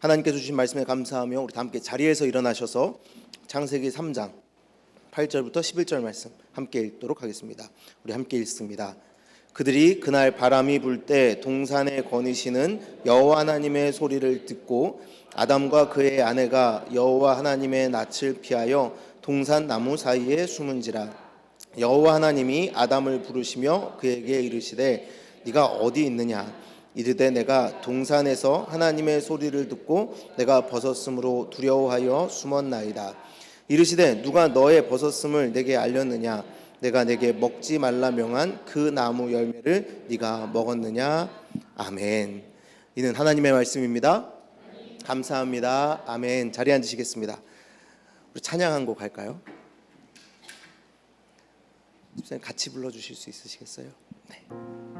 하나님께 주신 말씀에 감사하며 우리 다 함께 자리에서 일어나셔서 창세기 3장 8절부터 11절 말씀 함께 읽도록 하겠습니다. 우리 함께 읽습니다. 그들이 그날 바람이 불 때 동산에 거니시는 여호와 하나님의 소리를 듣고 아담과 그의 아내가 여호와 하나님의 낯을 피하여 동산 나무 사이에 숨은지라 여호와 하나님이 아담을 부르시며 그에게 이르시되 네가 어디 있느냐 이르되 내가 동산에서 하나님의 소리를 듣고 내가 벗었으므로 두려워하여 숨었나이다. 이르시되 누가 너의 벗었음을 내게 알렸느냐? 내가 내게 먹지 말라 명한 그 나무 열매를 네가 먹었느냐? 아멘. 이는 하나님의 말씀입니다. 감사합니다. 아멘. 자리에 앉으시겠습니다. 우리 찬양 한 곡 할까요? 집사님 같이 불러 주실 수 있으시겠어요? 네.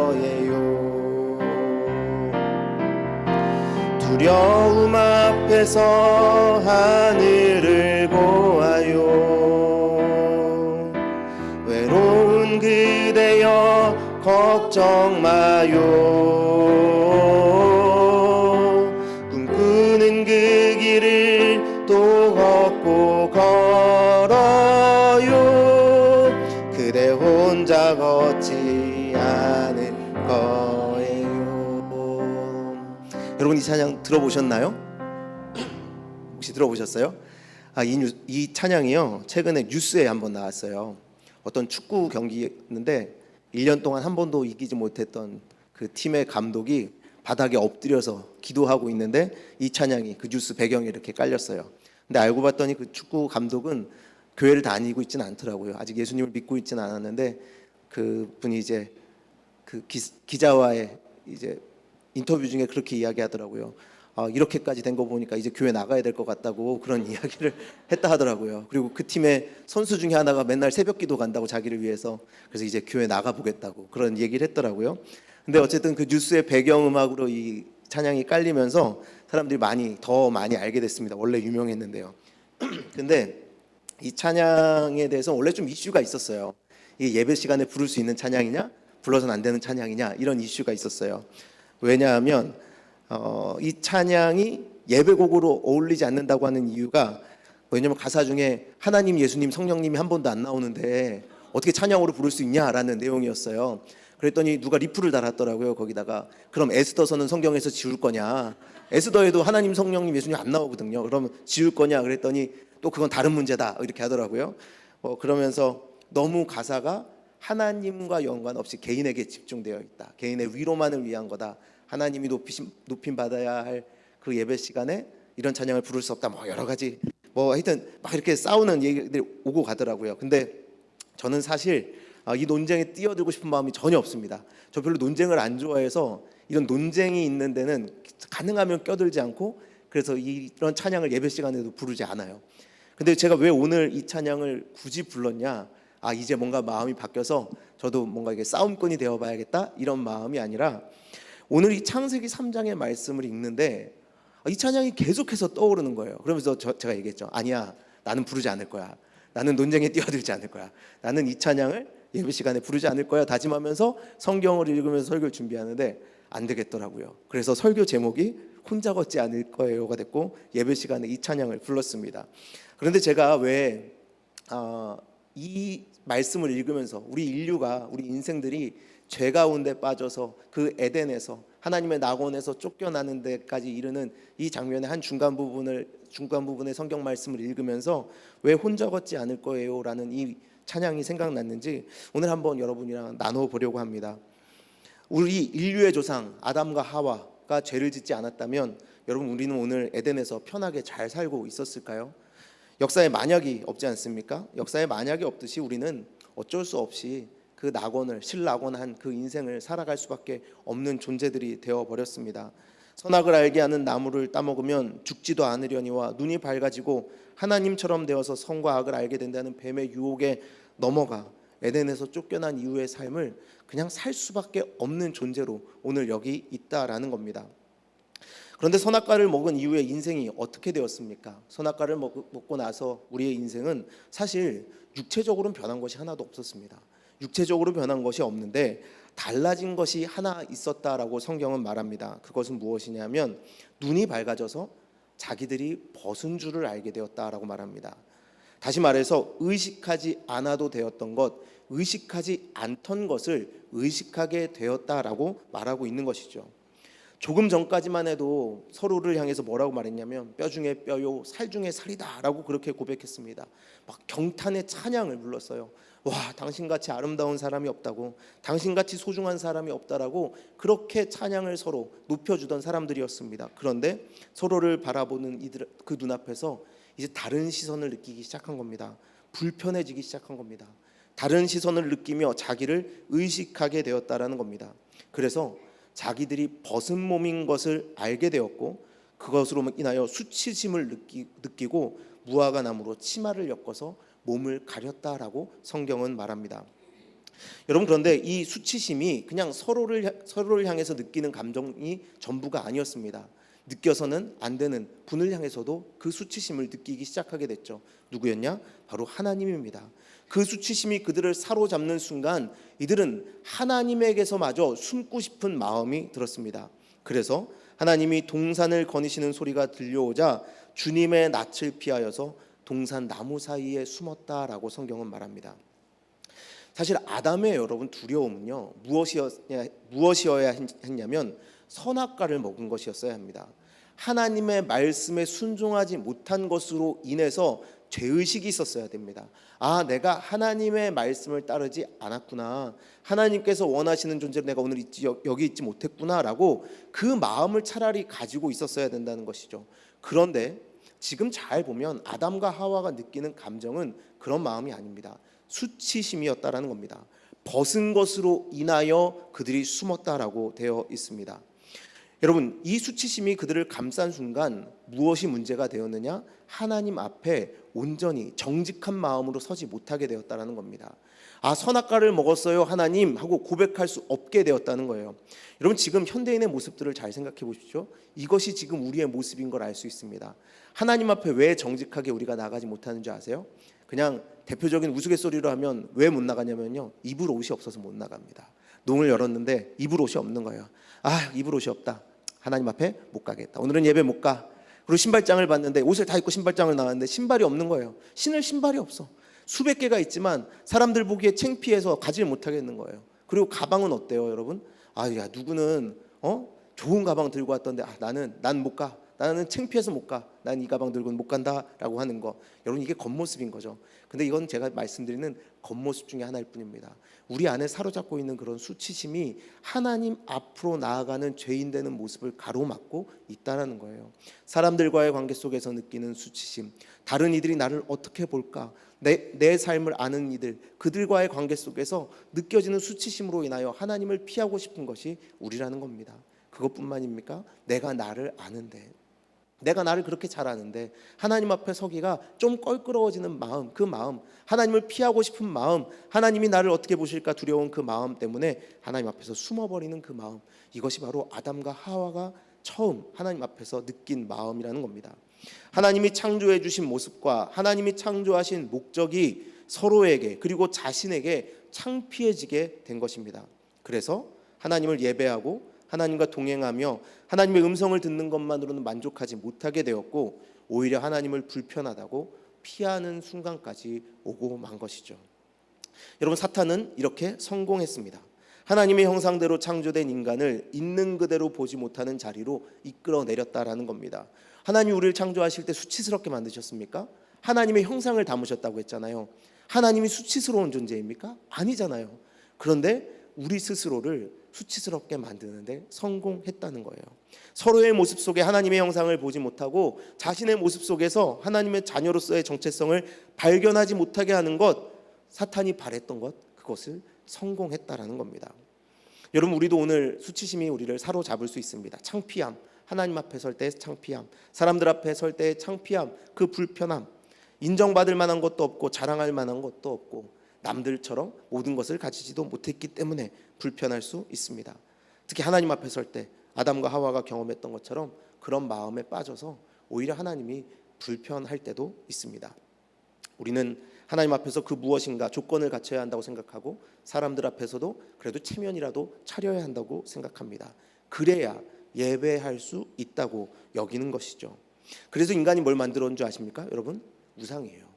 두려움 앞에서 하늘을 보아요. 외로운 그대여 걱정 마요 이 찬양 들어보셨나요? 혹시 들어보셨어요? 아, 이, 뉴- 이 찬양이요 최근에 뉴스에 한번 나왔어요. 어떤 축구 경기였는데 1년 동안 한 번도 이기지 못했던 그 팀의 감독이 바닥에 엎드려서 기도하고 있는데 이 찬양이 그 뉴스 배경에 이렇게 깔렸어요. 근데 알고 봤더니 그 축구 감독은 교회를 다니고 있지는 않더라고요. 아직 예수님을 믿고 있지는 않았는데 그 분이 이제 그 기, 기자와의 이제 인터뷰 중에 그렇게 이야기하더라고요. 아, 이렇게까지 된 거 보니까 이제 교회 나가야 될 것 같다고 그런 이야기를 했다 하더라고요. 그리고 그 팀의 선수 중에 하나가 맨날 새벽 기도 간다고 자기를 위해서 그래서 이제 교회 나가 보겠다고 그런 얘기를 했더라고요. 근데 어쨌든 그 뉴스의 배경 음악으로 이 찬양이 깔리면서 사람들이 많이 더 많이 알게 됐습니다. 원래 유명했는데요. 근데 이 찬양에 대해서 원래 좀 이슈가 있었어요. 이게 예배 시간에 부를 수 있는 찬양이냐, 불러서는 안 되는 찬양이냐 이런 이슈가 있었어요. 왜냐하면 어, 이 찬양이 예배곡으로 어울리지 않는다고 하는 이유가 왜냐면 가사 중에 하나님, 예수님, 성령님이 한 번도 안 나오는데 어떻게 찬양으로 부를 수 있냐라는 내용이었어요. 그랬더니 누가 리플을 달았더라고요. 거기다가 그럼 에스더서는 성경에서 지울 거냐? 에스더에도 하나님, 성령님, 예수님 안 나오거든요. 그러면 지울 거냐? 그랬더니 또 그건 다른 문제다 이렇게 하더라고요. 어, 그러면서 너무 가사가 하나님과 연관 없이 개인에게 집중되어 있다. 개인의 위로만을 위한 거다. 하나님이 높이심, 높임 받아야 할 그 예배 시간에 이런 찬양을 부를 수 없다. 뭐 여러 가지 뭐 하여튼 막 이렇게 싸우는 얘기들이 오고 가더라고요. 근데 저는 사실 아, 이 논쟁에 뛰어들고 싶은 마음이 전혀 없습니다. 저 별로 논쟁을 안 좋아해서 이런 논쟁이 있는 데는 가능하면 껴들지 않고 그래서 이런 찬양을 예배 시간에도 부르지 않아요. 근데 제가 왜 오늘 이 찬양을 굳이 불렀냐? 아 이제 뭔가 마음이 바뀌어서 저도 뭔가 이게 싸움꾼이 되어봐야겠다 이런 마음이 아니라 오늘 이 창세기 3장의 말씀을 읽는데 이 찬양이 계속해서 떠오르는 거예요. 그러면서 저, 제가 얘기했죠. 아니야, 나는 부르지 않을 거야. 나는 논쟁에 뛰어들지 않을 거야. 나는 이 찬양을 예배 시간에 부르지 않을 거야. 다짐하면서 성경을 읽으면서 설교를 준비하는데 안 되겠더라고요. 그래서 설교 제목이 혼자 걷지 않을 거예요가 됐고 예배 시간에 이 찬양을 불렀습니다. 그런데 제가 왜 어, 이 말씀을 읽으면서 우리 인류가 우리 인생들이 죄 가운데 빠져서 그 에덴에서 하나님의 낙원에서 쫓겨나는 데까지 이르는 이 장면의 한 중간 부분을 중간 부분의 성경 말씀을 읽으면서 왜 혼자 걷지 않을 거예요라는 이 찬양이 생각났는지 오늘 한번 여러분이랑 나눠 보려고 합니다. 우리 인류의 조상 아담과 하와가 죄를 짓지 않았다면 여러분 우리는 오늘 에덴에서 편하게 잘 살고 있었을까요? 역사에 만약이 없지 않습니까? 역사에 만약이 없듯이 우리는 어쩔 수 없이 그 낙원을 실낙원한 그 인생을 살아갈 수밖에 없는 존재들이 되어 버렸습니다. 선악을 알게 하는 나무를 따먹으면 죽지도 않으려니와 눈이 밝아지고 하나님처럼 되어서 선과 악을 알게 된다는 뱀의 유혹에 넘어가 에덴에서 쫓겨난 이후의 삶을 그냥 살 수밖에 없는 존재로 오늘 여기 있다라는 겁니다. 그런데 선악과를 먹은 이후에 인생이 어떻게 되었습니까? 선악과를 먹, 먹고 나서 우리의 인생은 사실 육체적으로는 변한 것이 하나도 없었습니다. 육체적으로 변한 것이 없는데 달라진 것이 하나 있었다라고 성경은 말합니다. 그것은 무엇이냐면 눈이 밝아져서 자기들이 벗은 줄을 알게 되었다라고 말합니다. 다시 말해서 의식하지 않아도 되었던 것, 의식하지 않던 것을 의식하게 되었다라고 말하고 있는 것이죠. 조금 전까지만 해도 서로를 향해서 뭐라고 말했냐면 뼈 중에 뼈요 살 중에 살이다라고 그렇게 고백했습니다. 막 경탄의 찬양을 불렀어요. 와, 당신같이 아름다운 사람이 없다고, 당신같이 소중한 사람이 없다라고 그렇게 찬양을 서로 높여주던 사람들이었습니다. 그런데 서로를 바라보는 이들 그 눈앞에서 이제 다른 시선을 느끼기 시작한 겁니다. 불편해지기 시작한 겁니다. 다른 시선을 느끼며 자기를 의식하게 되었다라는 겁니다. 그래서 자기들이 벗은 몸인 것을 알게 되었고 그것으로 인하여 수치심을 느끼, 느끼고 무화과 나무로 치마를 엮어서 몸을 가렸다라고 성경은 말합니다. 여러분 그런데 이 수치심이 그냥 서로를 향- 서로를 향해서 느끼는 감정이 전부가 아니었습니다. 느껴서는 안 되는 분을 향해서도 그 수치심을 느끼기 시작하게 됐죠. 누구였냐? 바로 하나님입니다. 그 수치심이 그들을 사로잡는 순간 이들은 하나님에게서마저 숨고 싶은 마음이 들었습니다. 그래서 하나님이 동산을 거니시는 소리가 들려오자 주님의 낯을 피하여서 동산 나무 사이에 숨었다라고 성경은 말합니다. 사실 아담의 여러분 두려움은요 무엇이었냐 무엇이어야 했냐면 선악과를 먹은 것이었어야 합니다. 하나님의 말씀에 순종하지 못한 것으로 인해서 죄의식이 있었어야 됩니다. 아, 내가 하나님의 말씀을 따르지 않았구나. 하나님께서 원하시는 존재로 내가 오늘 있지, 여- 여기 있지 못했구나라고 그 마음을 차라리 가지고 있었어야 된다는 것이죠. 그런데 지금 잘 보면 아담과 하와가 느끼는 감정은 그런 마음이 아닙니다. 수치심이었다라는 겁니다. 벗은 것으로 인하여 그들이 숨었다라고 되어 있습니다. 여러분 이 수치심이 그들을 감싼 순간 무엇이 문제가 되었느냐? 하나님 앞에 온전히 정직한 마음으로 서지 못하게 되었다라는 겁니다. 아 선악과를 먹었어요 하나님 하고 고백할 수 없게 되었다는 거예요. 여러분 지금 현대인의 모습들을 잘 생각해 보십시오. 이것이 지금 우리의 모습인 걸 알 수 있습니다. 하나님 앞에 왜 정직하게 우리가 나가지 못하는 줄 아세요? 그냥 대표적인 우스갯소리로 하면 왜 못 나가냐면요 입을 옷이 없어서 못 나갑니다. 농을 열었는데 입을 옷이 없는 거예요. 아 입을 옷이 없다. 하나님 앞에 못 가겠다. 오늘은 예배 못 가. 그리고 신발장을 봤는데 옷을 다 입고 신발장을 나왔는데 신발이 없는 거예요. 신을 신발이 없어. 수백 개가 있지만 사람들 보기에 창피해서 가지를 못하겠는 거예요. 그리고 가방은 어때요, 여러분? 아, 야 누구는 어 좋은 가방 들고 왔던데 아, 나는 난 못 가. 나는 창피해서 못 가. 난 이 가방 들고는 못 간다라고 하는 거. 여러분 이게 겉모습인 거죠. 근데 이건 제가 말씀드리는 겉모습 중에 하나일 뿐입니다. 우리 안에 사로잡고 있는 그런 수치심이 하나님 앞으로 나아가는 죄인 되는 모습을 가로막고 있다라는 거예요. 사람들과의 관계 속에서 느끼는 수치심, 다른 이들이 나를 어떻게 볼까, 내, 내 삶을 아는 이들, 그들과의 관계 속에서 느껴지는 수치심으로 인하여 하나님을 피하고 싶은 것이 우리라는 겁니다. 그것뿐만입니까? 내가 나를 아는데 내가 나를 그렇게 잘 아는데 하나님 앞에 서기가 좀 껄끄러워지는 마음, 그 마음, 하나님을 피하고 싶은 마음, 하나님이 나를 어떻게 보실까 두려운 그 마음 때문에 하나님 앞에서 숨어버리는 그 마음, 이것이 바로 아담과 하와가 처음 하나님 앞에서 느낀 마음이라는 겁니다. 하나님이 창조해 주신 모습과 하나님이 창조하신 목적이 서로에게 그리고 자신에게 창피해지게 된 것입니다. 그래서 하나님을 예배하고 하나님과 동행하며 하나님의 음성을 듣는 것만으로는 만족하지 못하게 되었고 오히려 하나님을 불편하다고 피하는 순간까지 오고 만 것이죠. 여러분 사탄은 이렇게 성공했습니다. 하나님의 형상대로 창조된 인간을 있는 그대로 보지 못하는 자리로 이끌어 내렸다라는 겁니다. 하나님 우리를 창조하실 때 수치스럽게 만드셨습니까? 하나님의 형상을 담으셨다고 했잖아요. 하나님이 수치스러운 존재입니까? 아니잖아요. 그런데 우리 스스로를 수치스럽게 만드는데 성공했다는 거예요. 서로의 모습 속에 하나님의 형상을 보지 못하고 자신의 모습 속에서 하나님의 자녀로서의 정체성을 발견하지 못하게 하는 것, 사탄이 바랬던 것, 그것을 성공했다라는 겁니다. 여러분 우리도 오늘 수치심이 우리를 사로잡을 수 있습니다. 창피함, 하나님 앞에 설 때의 창피함, 사람들 앞에 설 때의 창피함, 그 불편함, 인정받을 만한 것도 없고 자랑할 만한 것도 없고 남들처럼 모든 것을 가지지도 못했기 때문에 불편할 수 있습니다. 특히 하나님 앞에 설 때 아담과 하와가 경험했던 것처럼 그런 마음에 빠져서 오히려 하나님이 불편할 때도 있습니다. 우리는 하나님 앞에서 그 무엇인가 조건을 갖춰야 한다고 생각하고 사람들 앞에서도 그래도 체면이라도 차려야 한다고 생각합니다. 그래야 예배할 수 있다고 여기는 것이죠. 그래서 인간이 뭘 만들었는 줄 아십니까? 여러분 우상이에요.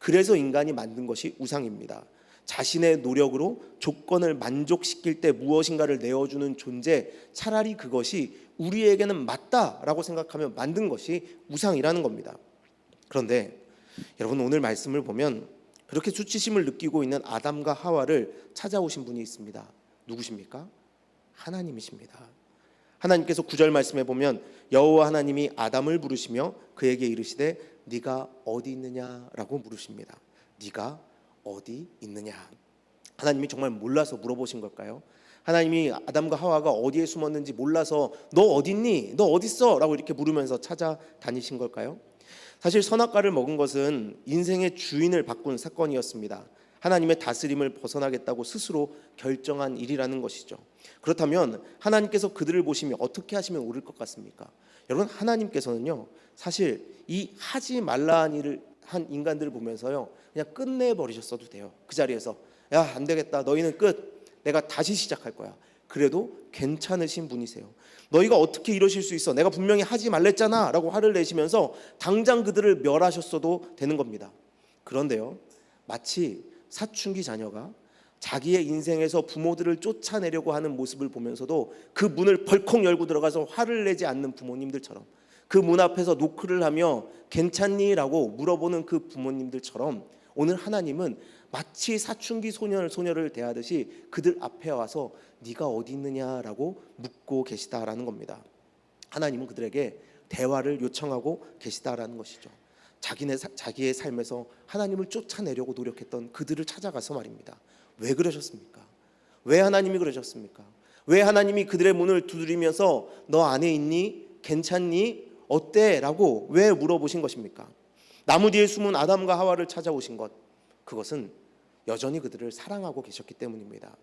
그래서 인간이 만든 것이 우상입니다. 자신의 노력으로 조건을 만족시킬 때 무엇인가를 내어주는 존재, 차라리 그것이 우리에게는 맞다라고 생각하며 만든 것이 우상이라는 겁니다. 그런데 여러분 오늘 말씀을 보면 그렇게 수치심을 느끼고 있는 아담과 하와를 찾아오신 분이 있습니다. 누구십니까? 하나님이십니다. 하나님께서 구절 말씀에 보면 여호와 하나님이 아담을 부르시며 그에게 이르시되 네가 어디 있느냐라고 물으십니다. 네가 어디 있느냐? 하나님이 정말 몰라서 물어보신 걸까요? 하나님이 아담과 하와가 어디에 숨었는지 몰라서 너 어디 있니? 너 어디 있어? 라고 이렇게 물으면서 찾아다니신 걸까요? 사실 선악과를 먹은 것은 인생의 주인을 바꾼 사건이었습니다. 하나님의 다스림을 벗어나겠다고 스스로 결정한 일이라는 것이죠. 그렇다면 하나님께서 그들을 보시면 어떻게 하시면 옳을 것 같습니까? 여러분 하나님께서는요 사실 이 하지 말라는 일을 한 인간들을 보면서요 그냥 끝내 버리셨어도 돼요. 그 자리에서 야 안 되겠다 너희는 끝 내가 다시 시작할 거야. 그래도 괜찮으신 분이세요. 너희가 어떻게 이러실 수 있어? 내가 분명히 하지 말랬잖아. 라고 화를 내시면서 당장 그들을 멸하셨어도 되는 겁니다. 그런데요, 마치 사춘기 자녀가 자기의 인생에서 부모들을 쫓아내려고 하는 모습을 보면서도 그 문을 벌컥 열고 들어가서 화를 내지 않는 부모님들처럼 그 문 앞에서 노크를 하며 괜찮니? 라고 물어보는 그 부모님들처럼 오늘 하나님은 마치 사춘기 소년 소녀를 대하듯이 그들 앞에 와서 네가 어디 있느냐라고 묻고 계시다라는 겁니다. 하나님은 그들에게 대화를 요청하고 계시다라는 것이죠. 자기네 자기의 삶에서 하나님을 쫓아내려고 노력했던 그들을 찾아가서 말입니다. 왜 그러셨습니까? 왜 하나님이 그러셨습니까? 왜 하나님이 그들의 문을 두드리면서 너 안에 있니? 괜찮니? 어때?라고 왜 물어보신 것입니까? 나무 뒤에 숨은 아담과 하와를 찾아오신 것 그것은 여전히 그들을 사랑하고 계셨기 때문입니다.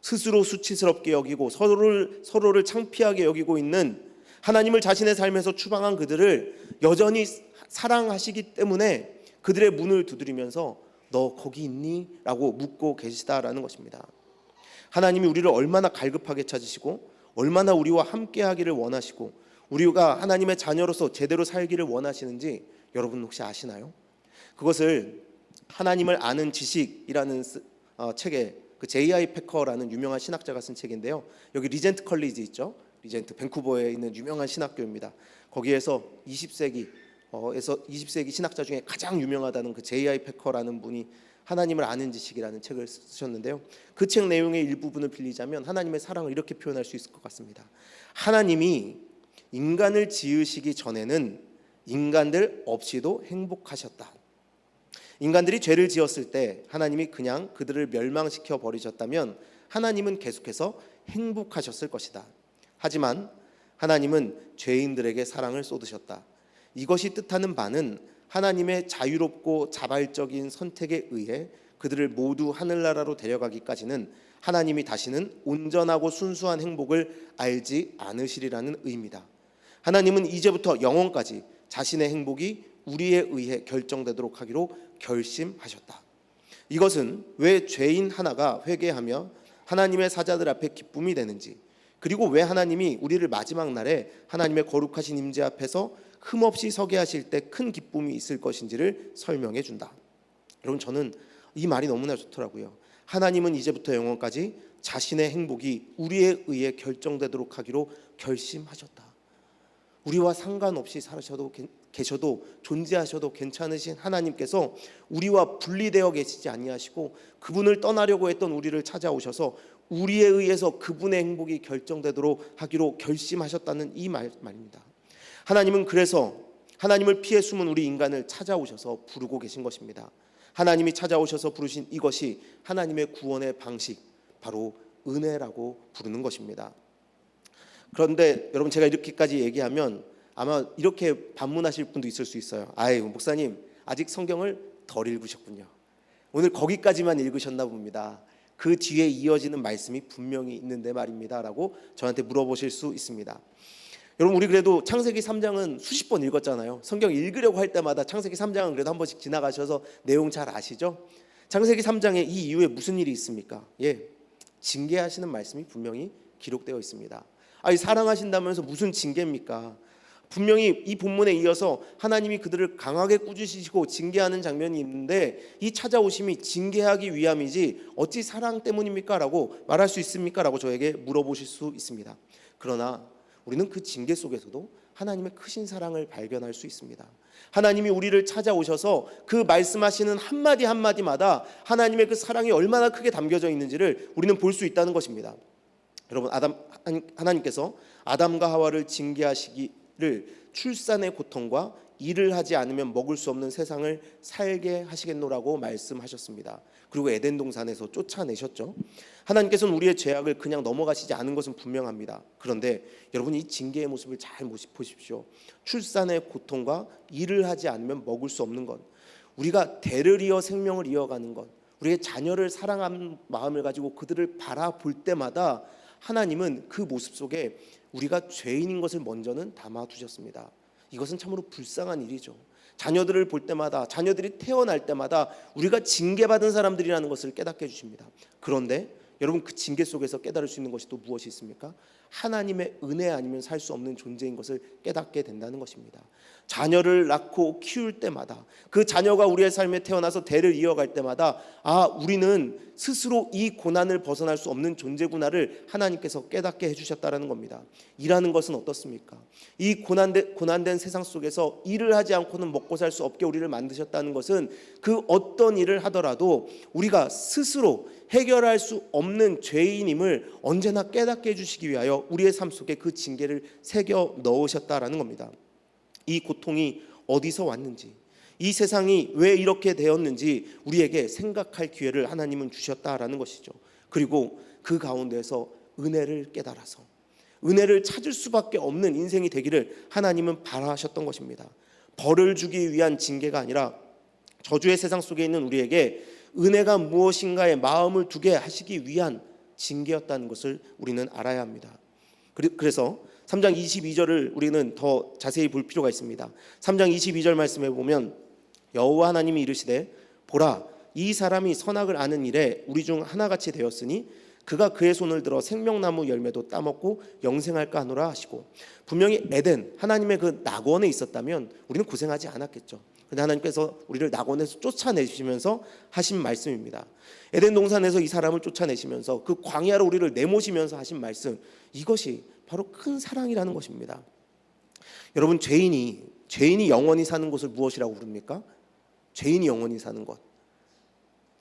스스로 수치스럽게 여기고 서로를 서로를 창피하게 여기고 있는 하나님을 자신의 삶에서 추방한 그들을 여전히 사랑하시기 때문에 그들의 문을 두드리면서 너 거기 있니?라고 묻고 계시다라는 것입니다. 하나님이 우리를 얼마나 갈급하게 찾으시고 얼마나 우리와 함께 하기를 원하시고 우리가 하나님의 자녀로서 제대로 살기를 원하시는지 여러분 혹시 아시나요? 그것을 하나님을 아는 지식이라는 어, 책에 그 J.I. 패커라는 유명한 신학자가 쓴 책인데요. 여기 리젠트 컬리지 있죠? 리젠트 밴쿠버에 있는 유명한 신학교입니다. 거기에서 20세기 어에서 20세기 신학자 중에 가장 유명하다는 그 J.I. 패커라는 분이 하나님을 아는 지식이라는 책을 쓰셨는데요. 그 책 내용의 일부분을 빌리자면 하나님의 사랑을 이렇게 표현할 수 있을 것 같습니다. 하나님이 인간을 지으시기 전에는 인간들 없이도 행복하셨다. 인간들이 죄를 지었을 때 하나님이 그냥 그들을 멸망시켜 버리셨다면 하나님은 계속해서 행복하셨을 것이다. 하지만 하나님은 죄인들에게 사랑을 쏟으셨다. 이것이 뜻하는 바는 하나님의 자유롭고 자발적인 선택에 의해 그들을 모두 하늘나라로 데려가기까지는 하나님이 다시는 온전하고 순수한 행복을 알지 않으시리라는 의미다. 하나님은 이제부터 영원까지 자신의 행복이 우리에 의해 결정되도록 하기로 결심하셨다. 이것은 왜 죄인 하나가 회개하며 하나님의 사자들 앞에 기쁨이 되는지 그리고 왜 하나님이 우리를 마지막 날에 하나님의 거룩하신 임재 앞에서 흠없이 서게 하실 때 큰 기쁨이 있을 것인지를 설명해 준다. 여러분 저는 이 말이 너무나 좋더라고요. 하나님은 이제부터 영원까지 자신의 행복이 우리에 의해 결정되도록 하기로 결심하셨다. 우리와 상관없이 살으셔도 괜- 계셔도 존재하셔도 괜찮으신 하나님께서 우리와 분리되어 계시지 아니하시고 그분을 떠나려고 했던 우리를 찾아오셔서 우리에 의해서 그분의 행복이 결정되도록 하기로 결심하셨다는 이 말, 말입니다. 하나님은 그래서 하나님을 피해 숨은 우리 인간을 찾아오셔서 부르고 계신 것입니다. 하나님이 찾아오셔서 부르신 이것이 하나님의 구원의 방식 바로 은혜라고 부르는 것입니다. 그런데 여러분 제가 이렇게까지 얘기하면 아마 이렇게 반문하실 분도 있을 수 있어요. 아이 목사님 아직 성경을 덜 읽으셨군요. 오늘 거기까지만 읽으셨나 봅니다. 그 뒤에 이어지는 말씀이 분명히 있는데 말입니다라고 저한테 물어보실 수 있습니다. 여러분 우리 그래도 창세기 3장은 수십 번 읽었잖아요. 성경 읽으려고 할 때마다 창세기 3장은 그래도 한 번씩 지나가셔서 내용 잘 아시죠? 창세기 3장에 이 이후에 무슨 일이 있습니까? 예. 징계하시는 말씀이 분명히 기록되어 있습니다. 아니 사랑하신다면서 무슨 징계입니까? 분명히 이 본문에 이어서 하나님이 그들을 강하게 꾸짖으시고 징계하는 장면이 있는데 이 찾아오심이 징계하기 위함이지 어찌 사랑 때문입니까 라고 말할 수 있습니까 라고 저에게 물어보실 수 있습니다. 그러나 우리는 그 징계 속에서도 하나님의 크신 사랑을 발견할 수 있습니다. 하나님이 우리를 찾아오셔서 그 말씀하시는 한마디 한마디마다 하나님의 그 사랑이 얼마나 크게 담겨져 있는지를 우리는 볼 수 있다는 것입니다. 여러분 아담 하나님께서 아담과 하와를 징계하시기를 출산의 고통과 일을 하지 않으면 먹을 수 없는 세상을 살게 하시겠노라고 말씀하셨습니다. 그리고 에덴 동산에서 쫓아내셨죠. 하나님께서는 우리의 죄악을 그냥 넘어가시지 않은 것은 분명합니다. 그런데 여러분 이 징계의 모습을 잘 보십시오. 출산의 고통과 일을 하지 않으면 먹을 수 없는 것. 우리가 대를 이어 생명을 이어가는 것. 우리의 자녀를 사랑하는 마음을 가지고 그들을 바라볼 때마다 하나님은 그 모습 속에 우리가 죄인인 것을 먼저는 담아 두셨습니다. 이것은 참으로 불쌍한 일이죠. 자녀들을 볼 때마다 자녀들이 태어날 때마다 우리가 징계받은 사람들이라는 것을 깨닫게 해 주십니다. 그런데 여러분 그 징계 속에서 깨달을 수 있는 것이 또 무엇이 있습니까? 하나님의 은혜 아니면 살 수 없는 존재인 것을 깨닫게 된다는 것입니다. 자녀를 낳고 키울 때마다 그 자녀가 우리의 삶에 태어나서 대를 이어갈 때마다 아 우리는 스스로 이 고난을 벗어날 수 없는 존재구나를 하나님께서 깨닫게 해주셨다라는 겁니다. 일하는 것은 어떻습니까? 이 고난된, 고난된 세상 속에서 일을 하지 않고는 먹고 살 수 없게 우리를 만드셨다는 것은 그 어떤 일을 하더라도 우리가 스스로 해결할 수 없는 죄인임을 언제나 깨닫게 해주시기 위하여 우리의 삶 속에 그 징계를 새겨 넣으셨다라는 겁니다. 이 고통이 어디서 왔는지, 이 세상이 왜 이렇게 되었는지 우리에게 생각할 기회를 하나님은 주셨다라는 것이죠. 그리고 그 가운데서 은혜를 깨달아서 은혜를 찾을 수밖에 없는 인생이 되기를 하나님은 바라셨던 것입니다. 벌을 주기 위한 징계가 아니라 저주의 세상 속에 있는 우리에게 은혜가 무엇인가에 마음을 두게 하시기 위한 징계였다는 것을 우리는 알아야 합니다. 그래서 3장 22절을 우리는 더 자세히 볼 필요가 있습니다. 3장 22절 말씀에 보면 여호와 하나님이 이르시되 보라 이 사람이 선악을 아는 일에 우리 중 하나같이 되었으니 그가 그의 손을 들어 생명나무 열매도 따먹고 영생할까 하노라 하시고 분명히 에덴 하나님의 그 낙원에 있었다면 우리는 고생하지 않았겠죠. 근데 하나님께서 우리를 낙원에서 쫓아내시면서 하신 말씀입니다. 에덴 동산에서 이 사람을 쫓아내시면서 그 광야로 우리를 내모시면서 하신 말씀 이것이 바로 큰 사랑이라는 것입니다. 여러분 죄인이 죄인이 영원히 사는 곳을 무엇이라고 부릅니까? 죄인이 영원히 사는 것.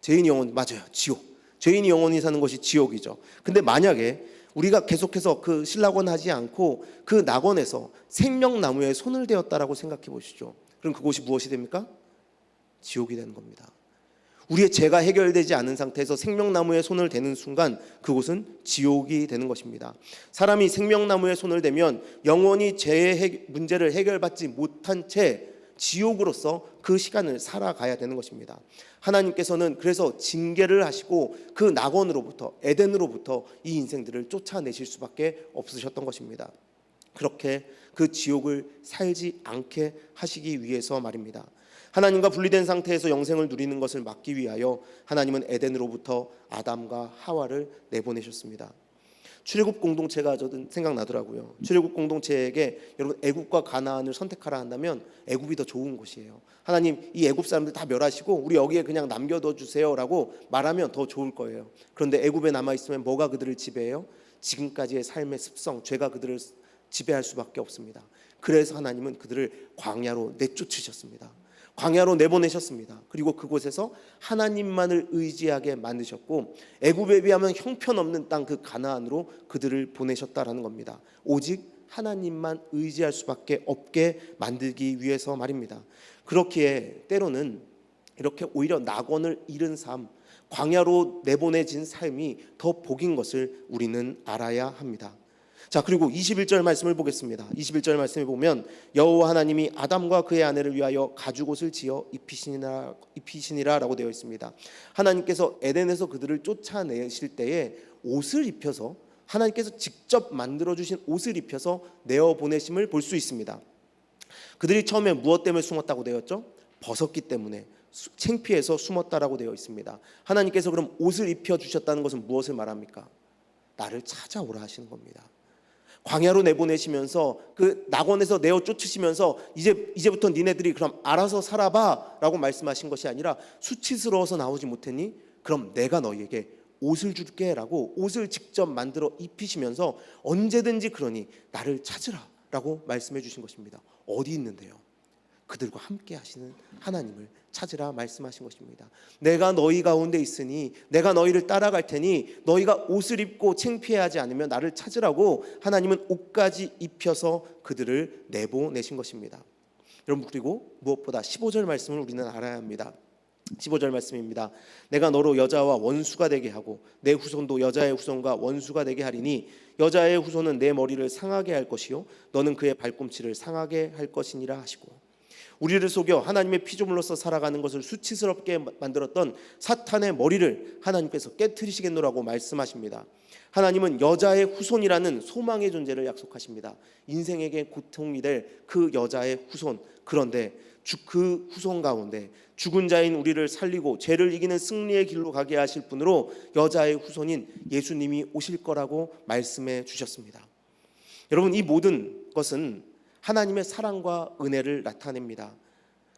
죄인이 영원 맞아요. 지옥. 죄인이 영원히 사는 것이 지옥이죠. 근데 만약에 우리가 계속해서 그 신락원 하지 않고 그 낙원에서 생명나무에 손을 대었다라고 생각해 보시죠. 그럼 그곳이 무엇이 됩니까? 지옥이 되는 겁니다. 우리의 죄가 해결되지 않은 상태에서 생명나무에 손을 대는 순간 그곳은 지옥이 되는 것입니다. 사람이 생명나무에 손을 대면 영원히 죄의 해- 문제를 해결받지 못한 채 지옥으로서 그 시간을 살아가야 되는 것입니다. 하나님께서는 그래서 징계를 하시고 그 낙원으로부터 에덴으로부터 이 인생들을 쫓아내실 수밖에 없으셨던 것입니다. 그렇게 그 지옥을 살지 않게 하시기 위해서 말입니다. 하나님과 분리된 상태에서 영생을 누리는 것을 막기 위하여 하나님은 에덴으로부터 아담과 하와를 내보내셨습니다. 출애굽 공동체가 저는 생각나더라고요. 출애굽 공동체에게 여러분 애굽과 가나안을 선택하라 한다면 애굽이 더 좋은 곳이에요. 하나님 이 애굽 사람들 다 멸하시고 우리 여기에 그냥 남겨둬 주세요라고 말하면 더 좋을 거예요. 그런데 애굽에 남아 있으면 뭐가 그들을 지배해요? 지금까지의 삶의 습성, 죄가 그들을 지배할 수밖에 없습니다. 그래서 하나님은 그들을 광야로 내쫓으셨습니다. 광야로 내보내셨습니다. 그리고 그곳에서 하나님만을 의지하게 만드셨고 애굽에 비하면 형편없는 땅 그 가나안으로 그들을 보내셨다라는 겁니다. 오직 하나님만 의지할 수밖에 없게 만들기 위해서 말입니다. 그렇기에 때로는 이렇게 오히려 낙원을 잃은 삶, 광야로 내보내진 삶이 더 복인 것을 우리는 알아야 합니다. 자 그리고 21절 말씀을 보겠습니다. 21절 말씀에 보면 여호와 하나님이 아담과 그의 아내를 위하여 가죽옷을 지어 입히시니라 입히시니라라고 되어 있습니다. 하나님께서 에덴에서 그들을 쫓아내실 때에 옷을 입혀서 하나님께서 직접 만들어 주신 옷을 입혀서 내어 보내심을 볼 수 있습니다. 그들이 처음에 무엇 때문에 숨었다고 되었죠? 벗었기 때문에 수- 창피해서 숨었다라고 되어 있습니다. 하나님께서 그럼 옷을 입혀 주셨다는 것은 무엇을 말합니까? 나를 찾아오라 하시는 겁니다. 광야로 내보내시면서 그 낙원에서 내어 쫓으시면서 이제 이제부터 니네들이 그럼 알아서 살아봐라고 말씀하신 것이 아니라 수치스러워서 나오지 못했니? 그럼 내가 너희에게 옷을 줄게라고 옷을 직접 만들어 입히시면서 언제든지 그러니 나를 찾으라라고 말씀해 주신 것입니다. 어디 있는데요? 그들과 함께 하시는 하나님을 찾으라 말씀하신 것입니다. 내가 너희 가운데 있으니 내가 너희를 따라갈 테니 너희가 옷을 입고 창피해하지 않으면 나를 찾으라고 하나님은 옷까지 입혀서 그들을 내보내신 것입니다. 여러분 그리고 무엇보다 15절 말씀을 우리는 알아야 합니다. 15절 말씀입니다. 내가 너로 여자와 원수가 되게 하고 내 후손도 여자의 후손과 원수가 되게 하리니 여자의 후손은 내 머리를 상하게 할 것이요 너는 그의 발꿈치를 상하게 할 것이니라 하시고 우리를 속여 하나님의 피조물로서 살아가는 것을 수치스럽게 만들었던 사탄의 머리를 하나님께서 깨뜨리시겠노라고 말씀하십니다. 하나님은 여자의 후손이라는 소망의 존재를 약속하십니다. 인생에게 고통이 될 그 여자의 후손. 그런데 주- 그 후손 가운데 죽은 자인 우리를 살리고 죄를 이기는 승리의 길로 가게 하실 분으로 여자의 후손인 예수님이 오실 거라고 말씀해 주셨습니다. 여러분 이 모든 것은 하나님의 사랑과 은혜를 나타냅니다.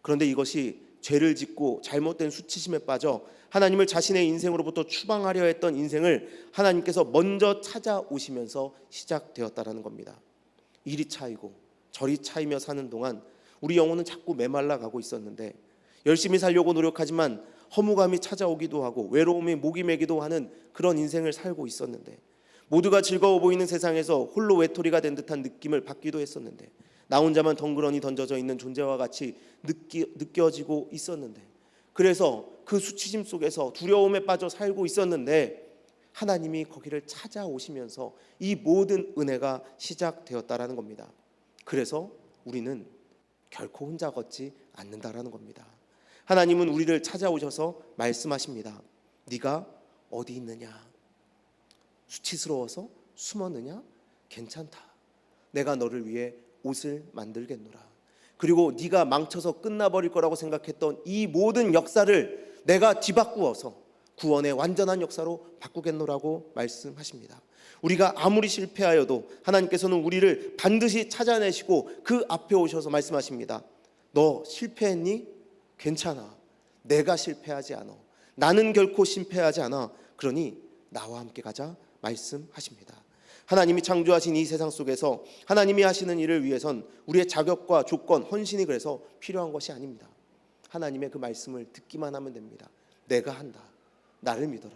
그런데 이것이 죄를 짓고 잘못된 수치심에 빠져 하나님을 자신의 인생으로부터 추방하려 했던 인생을 하나님께서 먼저 찾아오시면서 시작되었다라는 겁니다. 이리 차이고 저리 차이며 사는 동안 우리 영혼은 자꾸 메말라 가고 있었는데 열심히 살려고 노력하지만 허무감이 찾아오기도 하고 외로움이 목이 메기도 하는 그런 인생을 살고 있었는데 모두가 즐거워 보이는 세상에서 홀로 외톨이가 된 듯한 느낌을 받기도 했었는데 나 혼자만 덩그러니 던져져 있는 존재와 같이 느끼, 느껴지고 있었는데 그래서 그 수치심 속에서 두려움에 빠져 살고 있었는데 하나님이 거기를 찾아오시면서 이 모든 은혜가 시작되었다라는 겁니다. 그래서 우리는 결코 혼자 걷지 않는다라는 겁니다. 하나님은 우리를 찾아오셔서 말씀하십니다. 네가 어디 있느냐? 수치스러워서 숨었느냐? 괜찮다. 내가 너를 위해 옷을 만들겠노라. 그리고 네가 망쳐서 끝나버릴 거라고 생각했던 이 모든 역사를 내가 뒤바꾸어서 구원의 완전한 역사로 바꾸겠노라고 말씀하십니다. 우리가 아무리 실패하여도 하나님께서는 우리를 반드시 찾아내시고 그 앞에 오셔서 말씀하십니다. 너 실패했니? 괜찮아. 내가 실패하지 않아. 나는 결코 실패하지 않아. 그러니 나와 함께 가자 말씀하십니다. 하나님이 창조하신 이 세상 속에서 하나님이 하시는 일을 위해선 우리의 자격과 조건, 헌신이 그래서 필요한 것이 아닙니다. 하나님의 그 말씀을 듣기만 하면 됩니다. 내가 한다. 나를 믿어라.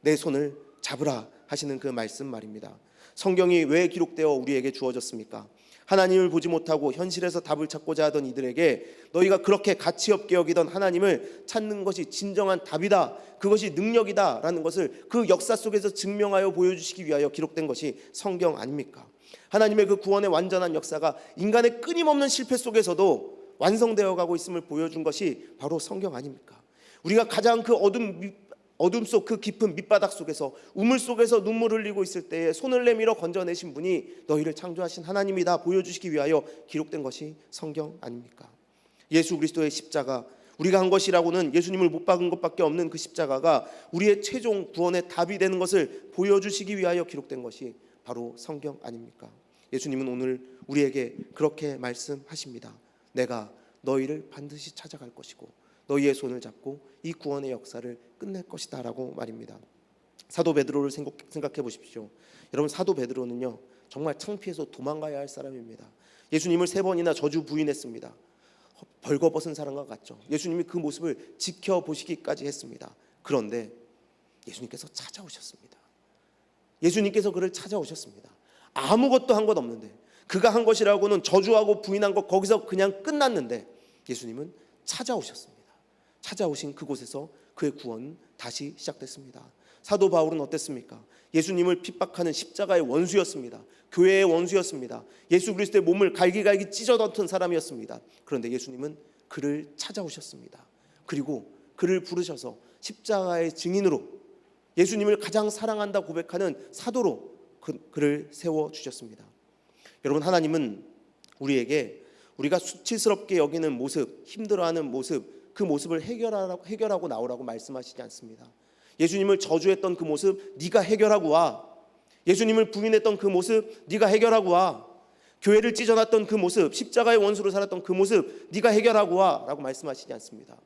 내 손을 잡으라 하시는 그 말씀 말입니다. 성경이 왜 기록되어 우리에게 주어졌습니까? 하나님을 보지 못하고 현실에서 답을 찾고자 하던 이들에게 너희가 그렇게 가치 없게 여기던 하나님을 찾는 것이 진정한 답이다. 그것이 능력이다라는 것을 그 역사 속에서 증명하여 보여주시기 위하여 기록된 것이 성경 아닙니까? 하나님의 그 구원의 완전한 역사가 인간의 끊임없는 실패 속에서도 완성되어 가고 있음을 보여준 것이 바로 성경 아닙니까? 우리가 가장 그 어둠 밑- 어둠 속 그 깊은 밑바닥 속에서 우물 속에서 눈물 흘리고 있을 때에 손을 내밀어 건져내신 분이 너희를 창조하신 하나님이다 보여주시기 위하여 기록된 것이 성경 아닙니까? 예수 그리스도의 십자가 우리가 한 것이라고는 예수님을 못 박은 것밖에 없는 그 십자가가 우리의 최종 구원의 답이 되는 것을 보여주시기 위하여 기록된 것이 바로 성경 아닙니까? 예수님은 오늘 우리에게 그렇게 말씀하십니다. 내가 너희를 반드시 찾아갈 것이고 너희의 손을 잡고 이 구원의 역사를 끝낼 것이다라고 말입니다. 사도 베드로를 생각- 생각해 보십시오. 여러분 사도 베드로는요 정말 창피해서 도망가야 할 사람입니다. 예수님을 세 번이나 저주 부인했습니다. 벌거벗은 사람과 같죠. 예수님이 그 모습을 지켜보시기까지 했습니다. 그런데 예수님께서 찾아오셨습니다. 예수님께서 그를 찾아오셨습니다. 아무것도 한 것 없는데 그가 한 것이라고는 저주하고 부인한 것 거기서 그냥 끝났는데 예수님은 찾아오셨습니다. 찾아오신 그곳에서 그의 구원 다시 시작됐습니다. 사도 바울은 어땠습니까? 예수님을 핍박하는 십자가의 원수였습니다. 교회의 원수였습니다. 예수 그리스도의 몸을 갈기갈기 찢어던던 사람이었습니다. 그런데 예수님은 그를 찾아오셨습니다. 그리고 그를 부르셔서 십자가의 증인으로 예수님을 가장 사랑한다 고백하는 사도로 그, 그를 세워 주셨습니다. 여러분 하나님은 우리에게 우리가 수치스럽게 여기는 모습, 힘들어하는 모습, 그 모습을 해결하라고 해결하고 나오라고 말씀하시지 않습니다. 예수님을 저주했던 그 모습 네가 해결하고 와. 예수님을 부인했던 그 모습 네가 해결하고 와. 교회를 찢어놨던 그 모습, 십자가의 원수로 살았던 그 모습 네가 해결하고 와라고 말씀하시지 않습니다.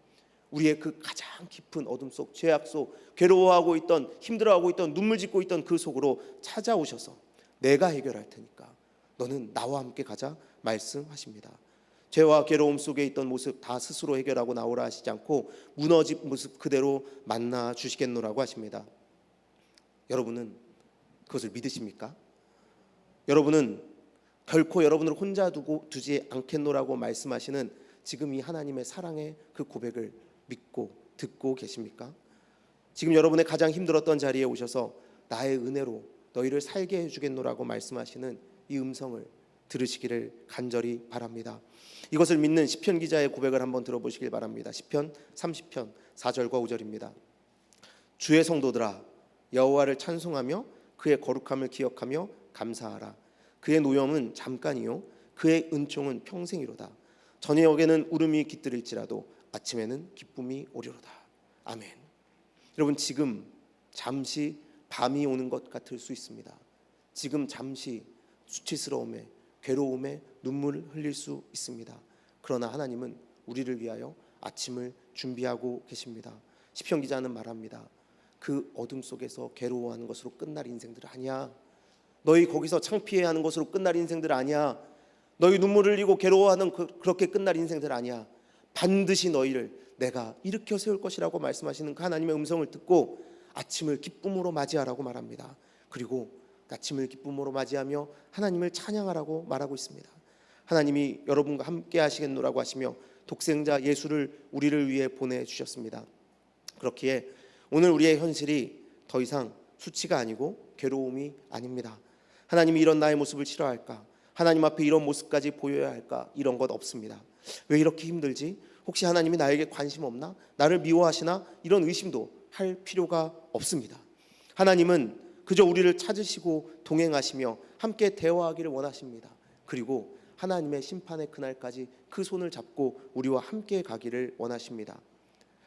우리의 그 가장 깊은 어둠 속, 죄악 속, 괴로워하고 있던, 힘들어하고 있던, 눈물 짓고 있던 그 속으로 찾아오셔서 내가 해결할 테니까 너는 나와 함께 가자 말씀하십니다. 죄와 괴로움 속에 있던 모습 다 스스로 해결하고 나오라 하시지 않고 무너진 모습 그대로 만나 주시겠노라고 하십니다. 여러분은 그것을 믿으십니까? 여러분은 결코 여러분을 혼자 두고 두지 않겠노라고 말씀하시는 지금 이 하나님의 사랑의 그 고백을 믿고 듣고 계십니까? 지금 여러분의 가장 힘들었던 자리에 오셔서 나의 은혜로 너희를 살게 해주겠노라고 말씀하시는 이 음성을 들으시기를 간절히 바랍니다. 이것을 믿는 시편 기자의 고백을 한번 들어보시길 바랍니다. 시편 30편 4절과 5절입니다. 주의 성도들아 여호와를 찬송하며 그의 거룩함을 기억하며 감사하라. 그의 노염은 잠깐이요 그의 은총은 평생이로다. 저녁에는 울음이 깃들일지라도 아침에는 기쁨이 오리로다. 아멘. 여러분 지금 잠시 밤이 오는 것 같을 수 있습니다. 지금 잠시 수치스러움에 괴로움에 눈물을 흘릴 수 있습니다. 그러나 하나님은 우리를 위하여 아침을 준비하고 계십니다. 시편 기자는 말합니다. 그 어둠 속에서 괴로워하는 것으로 끝날 인생들 아니야. 너희 거기서 창피해하는 것으로 끝날 인생들 아니야. 너희 눈물 흘리고 괴로워하는 그, 그렇게 끝날 인생들 아니야. 반드시 너희를 내가 일으켜 세울 것이라고 말씀하시는 그 하나님의 음성을 듣고 아침을 기쁨으로 맞이하라고 말합니다. 그리고 아침을 기쁨으로 맞이하며 하나님을 찬양하라고 말하고 있습니다. 하나님이 여러분과 함께 하시겠노라고 하시며 독생자 예수를 우리를 위해 보내 주셨습니다. 그렇기에 오늘 우리의 현실이 더 이상 수치가 아니고 괴로움이 아닙니다. 하나님이 이런 나의 모습을 싫어할까? 하나님 앞에 이런 모습까지 보여야 할까? 이런 것 없습니다. 왜 이렇게 힘들지? 혹시 하나님이 나에게 관심 없나? 나를 미워하시나? 이런 의심도 할 필요가 없습니다. 하나님은 그저 우리를 찾으시고 동행하시며 함께 대화하기를 원하십니다. 그리고 하나님의 심판의 그날까지 그 손을 잡고 우리와 함께 가기를 원하십니다.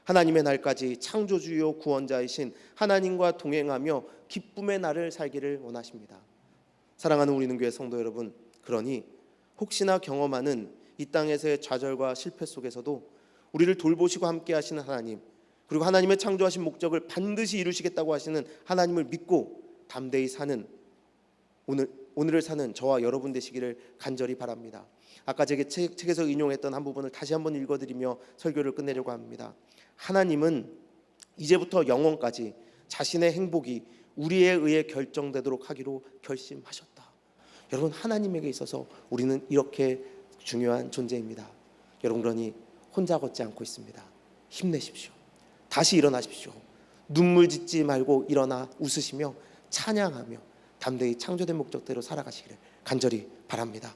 하나님의 날까지 창조주요 구원자이신 하나님과 동행하며 기쁨의 날을 살기를 원하십니다. 사랑하는 우리 능교의 성도 여러분, 그러니 혹시나 경험하는 이 땅에서의 좌절과 실패 속에서도 우리를 돌보시고 함께 하시는 하나님, 그리고 하나님의 창조하신 목적을 반드시 이루시겠다고 하시는 하나님을 믿고 담대히 사는 오늘 오늘을 사는 저와 여러분 되시기를 간절히 바랍니다. 아까 제게 책, 책에서 인용했던 한 부분을 다시 한번 읽어드리며 설교를 끝내려고 합니다. 하나님은 이제부터 영원까지 자신의 행복이 우리에 의해 결정되도록 하기로 결심하셨다. 여러분 하나님에게 있어서 우리는 이렇게 중요한 존재입니다. 여러분 그러니 혼자 걷지 않고 있습니다. 힘내십시오. 다시 일어나십시오. 눈물 짓지 말고 일어나 웃으시며 찬양하며 담대히 창조된 목적대로 살아가시기를 간절히 바랍니다.